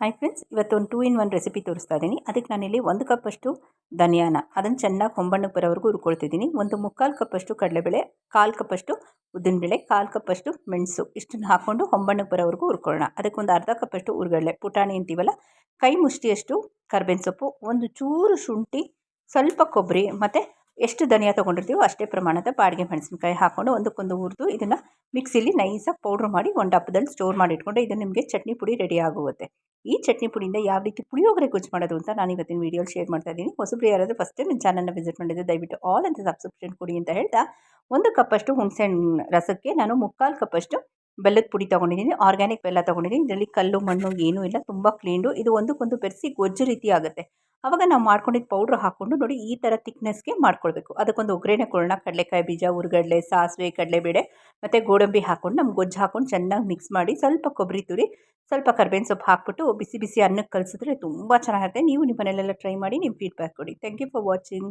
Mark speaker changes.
Speaker 1: Hi friends ಇವತ್ತು ಒಂದು two in one recipe ತೋರಿಸ್ತಾ ಇದ್ದೀನಿ. ಅದಕ್ಕೆ ನಾನಿಲ್ಲಿ ಒಂದು ಕಪ್ಪಷ್ಟು ಧನಿಯಾನ, ಅದನ್ನು ಚೆನ್ನಾಗಿ ಹೊಂಬಣ್ಣಕ್ಕೆ ಬರೋವರೆಗೂ ಹುರ್ಕೊಳ್ತಿದ್ದೀನಿ. ಒಂದು ಮುಕ್ಕಾಲು ಕಪ್ಪಷ್ಟು ಕಡಲೆಬೇಳೆ, ಕಾಲು ಕಪ್ಪಷ್ಟು ಉದ್ದಿನಬೇಳೆ, ಕಾಲು ಕಪ್ಪಷ್ಟು ಮೆಣಸು, ಇಷ್ಟನ್ನು ಹಾಕ್ಕೊಂಡು ಹೊಂಬಣ್ಣಕ್ಕೆ ಬರೋವರೆಗೂ ಹುರ್ಕೊಳ್ಳೋಣ. ಅದಕ್ಕೆ ಒಂದು ಅರ್ಧ ಕಪ್ಪಷ್ಟು ಹುರ್ಗಡ್ಲೆ ಪುಟಾಣಿ ಅಂತೀವಲ್ಲ, ಕೈ ಮುಷ್ಟಿಯಷ್ಟು ಕರ್ಬೇವಿನ ಸೊಪ್ಪು, ಒಂದು ಚೂರು ಶುಂಠಿ, ಸ್ವಲ್ಪ ಕೊಬ್ಬರಿ, ಮತ್ತು ಎಷ್ಟು ಧನಿಯಾ ತೊಗೊಂಡಿರ್ತೀವೋ ಅಷ್ಟೇ ಪ್ರಮಾಣದ ಬಾಡಿಗೆ ಮೆಣಸಿನಕಾಯಿ ಹಾಕ್ಕೊಂಡು ಒಂದಕ್ಕೊಂದು ಹುರಿದು ಇದನ್ನು ಮಿಕ್ಸಿಲಿ ನೈಸಾಗಿ ಪೌಡ್ರ್ ಮಾಡಿ ಒಂದು ಹಬ್ಬದಲ್ಲಿ ಸ್ಟೋರ್ ಮಾಡಿ ಇಟ್ಕೊಂಡ್ರೆ ಇದು ನಿಮಗೆ ಚಟ್ನಿ ಪುಡಿ ರೆಡಿ ಆಗುತ್ತೆ. ಈ ಚಟ್ನಿ ಪುಡಿಯಿಂದ ಯಾವ ರೀತಿ ಪುಳಿಯೋಗರೆ ಗೊಜ್ಜು ಮಾಡೋದು ಅಂತ ನಾನು ಇವತ್ತಿನ ವೀಡಿಯೋಲಿ ಶೇರ್ ಮಾಡ್ತಾ ಇದ್ದೀನಿ. ಹೊಸಬ್ರು ಯಾರಾದರೂ ಫಸ್ಟ್ ಟೈಮ್ ನನ್ನ ಚಾನಲ್ನ ವಿಸಿಟ್ ಮಾಡಿದ್ರೆ ದಯವಿಟ್ಟು ಆಲ್ ಅಂತ ಸಬ್ಸ್ಕ್ರಿಪ್ಷನ್ ಕೊಡಿ ಅಂತ ಹೇಳ್ತಾ, ಒಂದು ಕಪ್ಪಷ್ಟು ಹುಣಸೆಹಣ್ಣು ರಸಕ್ಕೆ ನಾನು ಮುಕ್ಕಾಲು ಕಪ್ಪಷ್ಟು ಬೆಲ್ಲದ ಪುಡಿ ತೊಗೊಂಡಿದ್ದೀನಿ. ಆರ್ಗ್ಯಾನಿಕ್ ಬೆಲ್ಲ ತೊಗೊಂಡಿದ್ದೀನಿ. ಇದರಲ್ಲಿ ಕಲ್ಲು, ಮಣ್ಣು ಏನೂ ಇಲ್ಲ. ತುಂಬ ಕ್ಲೀನು ಇದು ಒಂದಕ್ಕೊಂದು ಬೆರೆಸಿ ಗೊಜ್ಜು ರೀತಿ ಆಗುತ್ತೆ. ಆವಾಗ ನಾವು ಮಾಡ್ಕೊಂಡಿದ್ದ ಪೌಡ್ರ್ ಹಾಕ್ಕೊಂಡು ನೋಡಿ ಈ ಥರ ತಿಕ್ನೆಸ್ಗೆ ಮಾಡ್ಕೊಳ್ಬೇಕು. ಅದಕ್ಕೊಂದು ಒಗ್ಗರಣೆ ಕೊಡೋಣ. ಕಡಲೆಕಾಯಿ ಬೀಜ, ಉರ್ಗಡ್ಲೆ, ಸಾಸಿವೆ, ಕಡಲೆಬೇಳೆ. ಮತ್ತು ಗೋಡಂಬಿ ಹಾಕ್ಕೊಂಡು ನಮ್ಮ ಗೊಜ್ಜು ಹಾಕ್ಕೊಂಡು ಚೆನ್ನಾಗಿ ಮಿಕ್ಸ್ ಮಾಡಿ ಸ್ವಲ್ಪ ಕೊಬ್ಬರಿ ತುರಿ, ಸ್ವಲ್ಪ ಕರ್ಬೇವಿನ ಸೊಪ್ಪು ಹಾಕ್ಬಿಟ್ಟು ಬಿಸಿ ಬಿಸಿ ಅನ್ನಕ್ಕೆ ಕಲಿಸಿದ್ರೆ ತುಂಬ ಚೆನ್ನಾಗಿರುತ್ತೆ. ನೀವು ನಿಮ್ಮ ಮನೆಯಲ್ಲೆಲ್ಲ ಟ್ರೈ ಮಾಡಿ ನಿಮ್ಮ ಫೀಡ್ಬ್ಯಾಕ್ ಕೊಡಿ. Thank you for watching